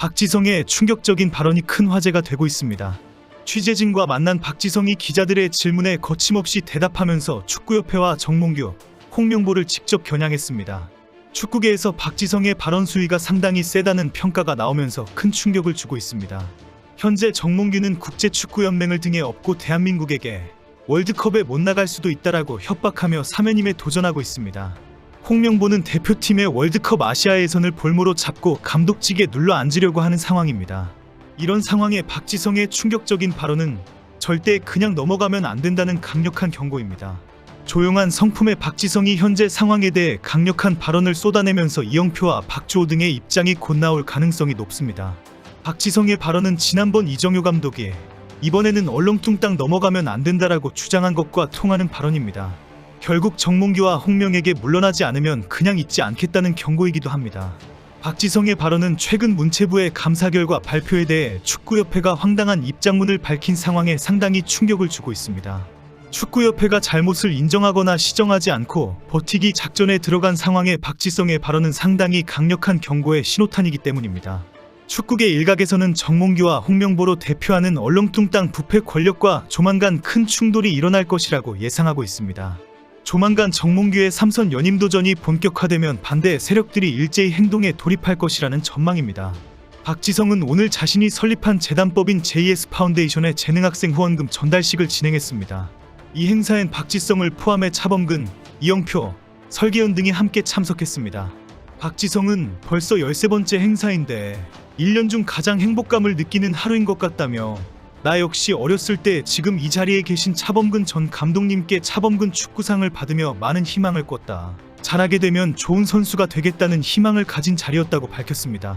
박지성의 충격적인 발언이 큰 화제가 되고 있습니다. 취재진과 만난 박지성이 기자들의 질문에 거침없이 대답하면서 축구협회와 정몽규, 홍명보를 직접 겨냥했습니다. 축구계에서 박지성의 발언 수위가 상당히 세다는 평가가 나오면서 큰 충격을 주고 있습니다. 현재 정몽규는 국제축구연맹을 등에 업고 대한민국에게 월드컵에 못 나갈 수도 있다라고 협박하며 사면임에 도전하고 있습니다. 홍명보는 대표팀의 월드컵 아시아 예선을 볼모로 잡고 감독직에 눌러 앉으려고 하는 상황입니다. 이런 상황에 박지성의 충격적인 발언은 절대 그냥 넘어가면 안 된다는 강력한 경고입니다. 조용한 성품의 박지성이 현재 상황에 대해 강력한 발언을 쏟아내면서 이영표와 박주호 등의 입장이 곧 나올 가능성이 높습니다. 박지성의 발언은 지난번 이정효 감독이 이번에는 얼렁뚱땅 넘어가면 안 된다라고 주장한 것과 통하는 발언입니다. 결국 정몽규와 홍명에게 물러나지 않으면 그냥 있지 않겠다는 경고이기도 합니다. 박지성의 발언은 최근 문체부의 감사 결과 발표에 대해 축구협회가 황당한 입장문을 밝힌 상황에 상당히 충격을 주고 있습니다. 축구협회가 잘못을 인정하거나 시정하지 않고 버티기 작전에 들어간 상황에 박지성의 발언은 상당히 강력한 경고의 신호탄이기 때문입니다. 축구계 일각에서는 정몽규와 홍명보로 대표하는 얼렁뚱땅 부패 권력과 조만간 큰 충돌이 일어날 것이라고 예상하고 있습니다. 조만간 정몽규의 삼선 연임 도전이 본격화되면 반대 세력들이 일제히 행동에 돌입할 것이라는 전망입니다. 박지성은 오늘 자신이 설립한 재단법인 JS 파운데이션의 재능학생 후원금 전달식을 진행했습니다. 이 행사엔 박지성을 포함해 차범근, 이영표, 설계현 등이 함께 참석했습니다. 박지성은 벌써 13번째 행사인데 1년 중 가장 행복감을 느끼는 하루인 것 같다며 나 역시 어렸을 때 지금 이 자리에 계신 차범근 전 감독님께 차범근 축구상을 받으며 많은 희망을 꿨다. 잘하게 되면 좋은 선수가 되겠다는 희망을 가진 자리였다고 밝혔습니다.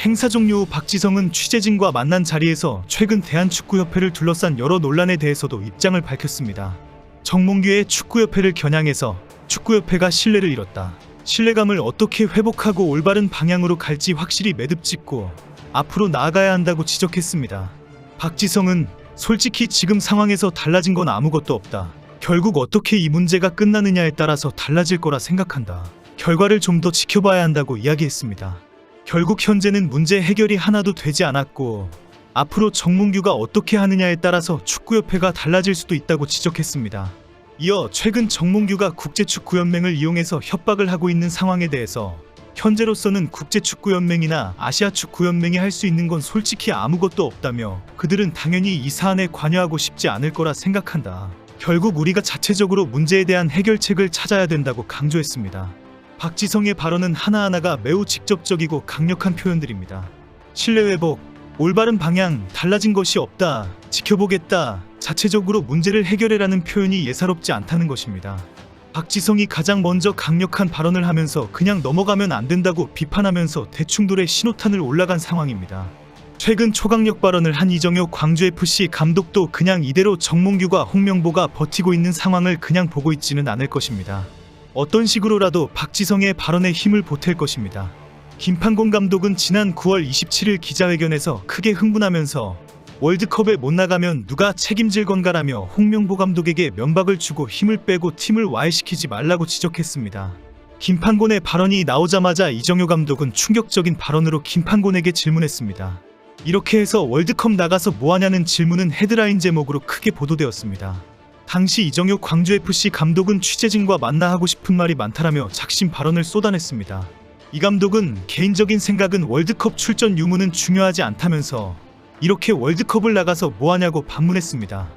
행사 종료 후 박지성은 취재진과 만난 자리에서 최근 대한축구협회를 둘러싼 여러 논란에 대해서도 입장을 밝혔습니다. 정몽규의 축구협회를 겨냥해서 축구협회가 신뢰를 잃었다. 신뢰감을 어떻게 회복하고 올바른 방향으로 갈지 확실히 매듭 짓고 앞으로 나아가야 한다고 지적했습니다. 박지성은 솔직히 지금 상황에서 달라진 건 아무것도 없다. 결국 어떻게 이 문제가 끝나느냐에 따라서 달라질 거라 생각한다. 결과를 좀 더 지켜봐야 한다고 이야기했습니다. 결국 현재는 문제 해결이 하나도 되지 않았고 앞으로 정문규가 어떻게 하느냐에 따라서 축구협회가 달라질 수도 있다고 지적했습니다. 이어 최근 정몽규가 국제축구연맹을 이용해서 협박을 하고 있는 상황에 대해서 현재로서는 국제축구연맹이나 아시아축구연맹이 할 수 있는 건 솔직히 아무것도 없다며 그들은 당연히 이 사안에 관여하고 싶지 않을 거라 생각한다. 결국 우리가 자체적으로 문제에 대한 해결책을 찾아야 된다고 강조했습니다. 박지성의 발언은 하나하나가 매우 직접적이고 강력한 표현들입니다. 신뢰 회복, 올바른 방향, 달라진 것이 없다, 지켜보겠다, 자체적으로 문제를 해결해라는 표현이 예사롭지 않다는 것입니다. 박지성이 가장 먼저 강력한 발언을 하면서 그냥 넘어가면 안 된다고 비판하면서 대충돌의 신호탄을 올라간 상황입니다. 최근 초강력 발언을 한 이정효 광주FC 감독도 그냥 이대로 정몽규가 홍명보가 버티고 있는 상황을 그냥 보고 있지는 않을 것입니다. 어떤 식으로라도 박지성의 발언에 힘을 보탤 것입니다. 김판곤 감독은 지난 9월 27일 기자회견에서 크게 흥분하면서 월드컵에 못 나가면 누가 책임질 건가라며 홍명보 감독에게 면박을 주고 힘을 빼고 팀을 와해시키지 말라고 지적했습니다. 김판곤의 발언이 나오자마자 이정효 감독은 충격적인 발언으로 김판곤에게 질문했습니다. 이렇게 해서 월드컵 나가서 뭐하냐는 질문은 헤드라인 제목으로 크게 보도되었습니다. 당시 이정효 광주FC 감독은 취재진과 만나 하고 싶은 말이 많다라며 작심 발언을 쏟아냈습니다. 이 감독은 개인적인 생각은 월드컵 출전 유무는 중요하지 않다면서 이렇게 월드컵을 나가서 뭐하냐고 반문했습니다.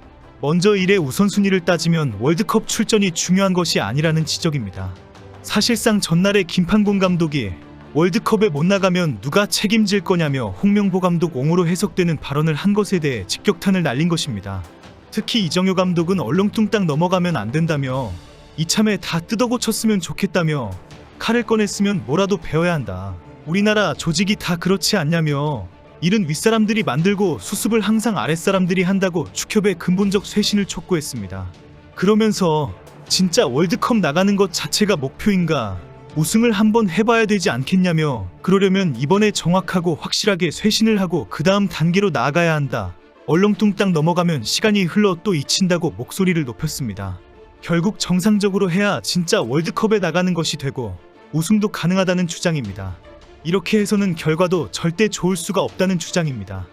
먼저 일의 우선순위를 따지면 월드컵 출전이 중요한 것이 아니라는 지적입니다. 사실상 전날에 김판곤 감독이 월드컵에 못 나가면 누가 책임질 거냐며 홍명보 감독 옹호로 해석되는 발언을 한 것에 대해 직격탄을 날린 것입니다. 특히 이정효 감독은 얼렁뚱땅 넘어가면 안 된다며 이참에 다 뜯어고쳤으면 좋겠다며 칼을 꺼냈으면 뭐라도 배워야 한다. 우리나라 조직이 다 그렇지 않냐며 일은 윗사람들이 만들고 수습을 항상 아랫사람들이 한다고 축협의 근본적 쇄신을 촉구했습니다. 그러면서 진짜 월드컵 나가는 것 자체가 목표인가 우승을 한번 해봐야 되지 않겠냐며 그러려면 이번에 정확하고 확실하게 쇄신을 하고 그 다음 단계로 나아가야 한다. 얼렁뚱땅 넘어가면 시간이 흘러 또 잊힌다고 목소리를 높였습니다. 결국 정상적으로 해야 진짜 월드컵에 나가는 것이 되고 우승도 가능하다는 주장입니다. 이렇게 해서는 결과도 절대 좋을 수가 없다는 주장입니다.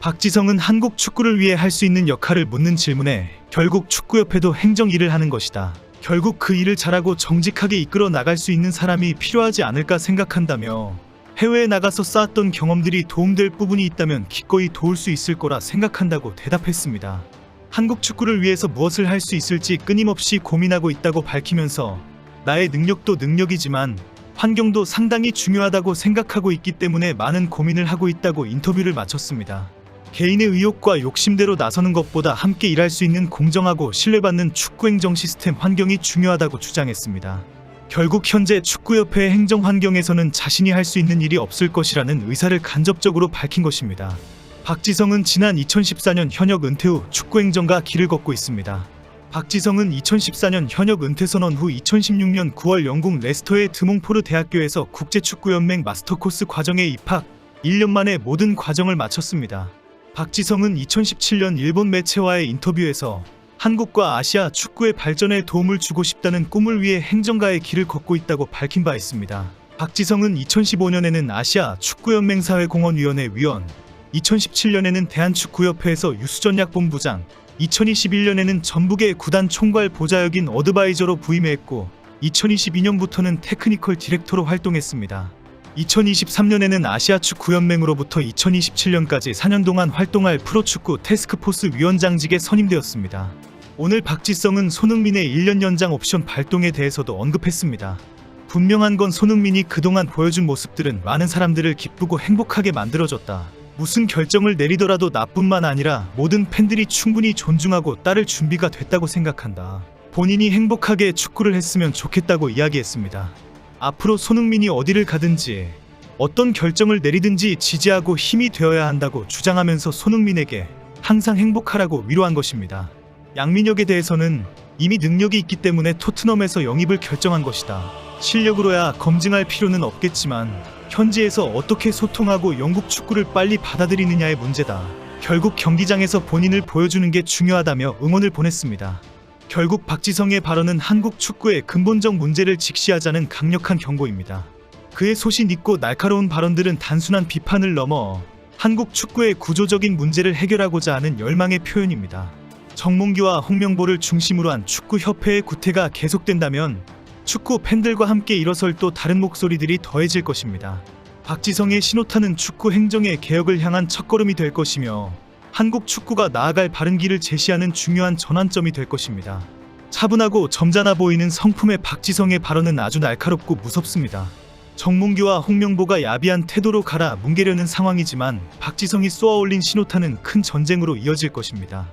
박지성은 한국 축구를 위해 할 수 있는 역할을 묻는 질문에 결국 축구협회도 행정 일을 하는 것이다. 결국 그 일을 잘하고 정직하게 이끌어 나갈 수 있는 사람이 필요하지 않을까 생각한다며 해외에 나가서 쌓았던 경험들이 도움될 부분이 있다면 기꺼이 도울 수 있을 거라 생각한다고 대답했습니다. 한국 축구를 위해서 무엇을 할 수 있을지 끊임없이 고민하고 있다고 밝히면서 나의 능력도 능력이지만 환경도 상당히 중요하다고 생각하고 있기 때문에 많은 고민을 하고 있다고 인터뷰를 마쳤습니다. 개인의 의욕과 욕심대로 나서는 것보다 함께 일할 수 있는 공정하고 신뢰받는 축구 행정 시스템 환경이 중요하다고 주장했습니다. 결국 현재 축구협회의 행정 환경에서는 자신이 할 수 있는 일이 없을 것이라는 의사를 간접적으로 밝힌 것입니다. 박지성은 지난 2014년 현역 은퇴 후 축구 행정가 길을 걷고 있습니다. 박지성은 2014년 현역 은퇴 선언 후 2016년 9월 영국 레스터의 드몽포르 대학교에서 국제축구연맹 마스터 코스 과정에 입학, 1년 만에 모든 과정을 마쳤습니다. 박지성은 2017년 일본 매체와의 인터뷰에서 한국과 아시아 축구의 발전에 도움을 주고 싶다는 꿈을 위해 행정가의 길을 걷고 있다고 밝힌 바 있습니다. 박지성은 2015년에는 아시아 축구연맹사회공헌위원회 위원, 2017년에는 대한축구협회에서 유수전략본부장, 2021년에는 전북의 구단 총괄 보좌역인 어드바이저로 부임했고 2022년부터는 테크니컬 디렉터로 활동했습니다. 2023년에는 아시아 축구연맹으로부터 2027년까지 4년 동안 활동할 프로축구 테스크포스 위원장직에 선임되었습니다. 오늘 박지성은 손흥민의 1년 연장 옵션 발동에 대해서도 언급했습니다. 분명한 건 손흥민이 그동안 보여준 모습들은 많은 사람들을 기쁘고 행복하게 만들어줬다. 무슨 결정을 내리더라도 나뿐만 아니라 모든 팬들이 충분히 존중하고 따를 준비가 됐다고 생각한다. 본인이 행복하게 축구를 했으면 좋겠다고 이야기했습니다. 앞으로 손흥민이 어디를 가든지 어떤 결정을 내리든지 지지하고 힘이 되어야 한다고 주장하면서 손흥민에게 항상 행복하라고 위로한 것입니다. 양민혁에 대해서는 이미 능력이 있기 때문에 토트넘에서 영입을 결정한 것이다. 실력으로야 검증할 필요는 없겠지만 현지에서 어떻게 소통하고 영국 축구를 빨리 받아들이느냐의 문제다. 결국 경기장에서 본인을 보여주는 게 중요하다며 응원을 보냈습니다. 결국 박지성의 발언은 한국 축구의 근본적 문제를 직시하자는 강력한 경고입니다. 그의 소신 있고 날카로운 발언들은 단순한 비판을 넘어 한국 축구의 구조적인 문제를 해결하고자 하는 열망의 표현입니다. 정몽규와 홍명보를 중심으로 한 축구협회의 구태가 계속된다면 축구 팬들과 함께 일어설 또 다른 목소리들이 더해질 것입니다. 박지성의 신호탄은 축구 행정의 개혁을 향한 첫걸음이 될 것이며 한국 축구가 나아갈 바른 길을 제시하는 중요한 전환점이 될 것입니다. 차분하고 점잖아 보이는 성품의 박지성의 발언은 아주 날카롭고 무섭습니다. 정몽규와 홍명보가 야비한 태도로 갈아 뭉개려는 상황이지만 박지성이 쏘아올린 신호탄은 큰 전쟁으로 이어질 것입니다.